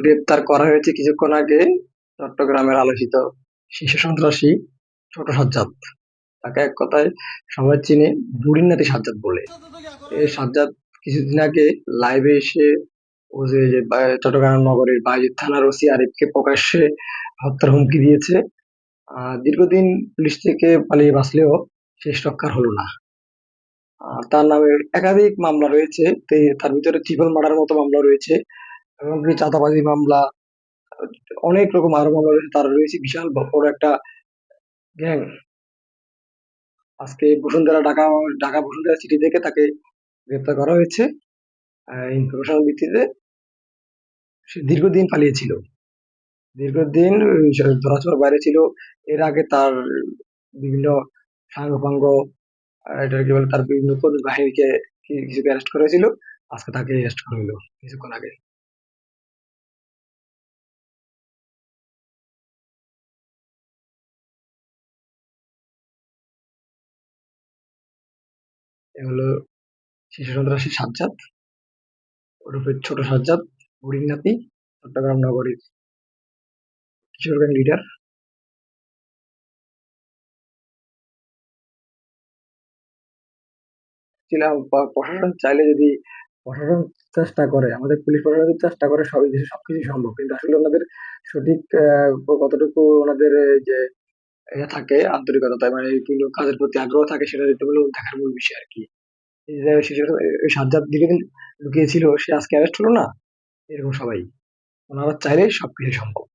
গ্রেপ্তার করা হয়েছে কিছুক্ষণ আগে চট্টগ্রামের আলোচিত শীর্ষ সন্ত্রাসী ছোট সাজ্জাদ। তাকে এক কথায় সবাই চিনে বুড়ির নাতি সাজ্জাদ বলে। এই সাজ্জাদ কিছুদিন আগে লাইভে এসে ও যে চট্টগ্রাম নগরের বাইজিদ থানার ওসি আরিফকে প্রকাশ্যে হত্যার হুমকি দিয়েছে। দীর্ঘদিন পুলিশ থেকে পালিয়ে বাঁচলেও শেষ রক্ষার হলো না। তার নামে একাধিক মামলা রয়েছে। তার ভিতরে ট্রিপল মার্ডার মতো মামলা রয়েছে। এমনকি চাঁদাবাজি মামলা, অনেক রকম আরও মামলা রয়েছে, তার রয়েছে বিশাল বড় একটা গ্যাং আজকে বসুন্ধরা ঢাকা ঢাকা বসুন্ধরা সিটি থেকে তাকে গ্রেপ্তার করা হয়েছে ইনফরমেশন ভিত্তিতে। সে দীর্ঘদিন পালিয়েছিল। দীর্ঘদিন ধরাছোঁয়ার বাইরে ছিল। এর আগে তার বিভিন্ন সাঙ্গপাঙ্গ এটা কি বলে, তার বিভিন্ন বাহিনীকে কিছুকে অ্যারেস্ট করেছিল। আজকে তাকে অ্যারেস্ট করা হলো কিছুক্ষণ আগে। হলো শিশু সন্ত্রাসী সাজ্জাদ। ওরফে ছোট সাজ্জাদ বুড়ির নাতি, চট্টগ্রাম নগরীর কিশোর গ্যাং লিডার ছিলাম প্রশাসন চাইলে যদি প্রশাসন চেষ্টা করে, আমাদের পুলিশ প্রশাসন চেষ্টা করে, সবই দেশে সবকিছু সম্ভব। কিন্তু আসলে ওনাদের সঠিক কতটুকু ওনাদের, যে ইয়ে থাকে আন্তরিকতা তাই মানে এইগুলো কাজের প্রতি আগ্রহ থাকে, সেটা যদি হলো দেখার মূল বিষয় আর কি। সাজ্জাদ দীর্ঘদিন লুকিয়েছিল, সে আজকে অ্যারেস্ট হলো না? এরকম সবাই। ওনারা চাইলে সবকিছু সম্ভব।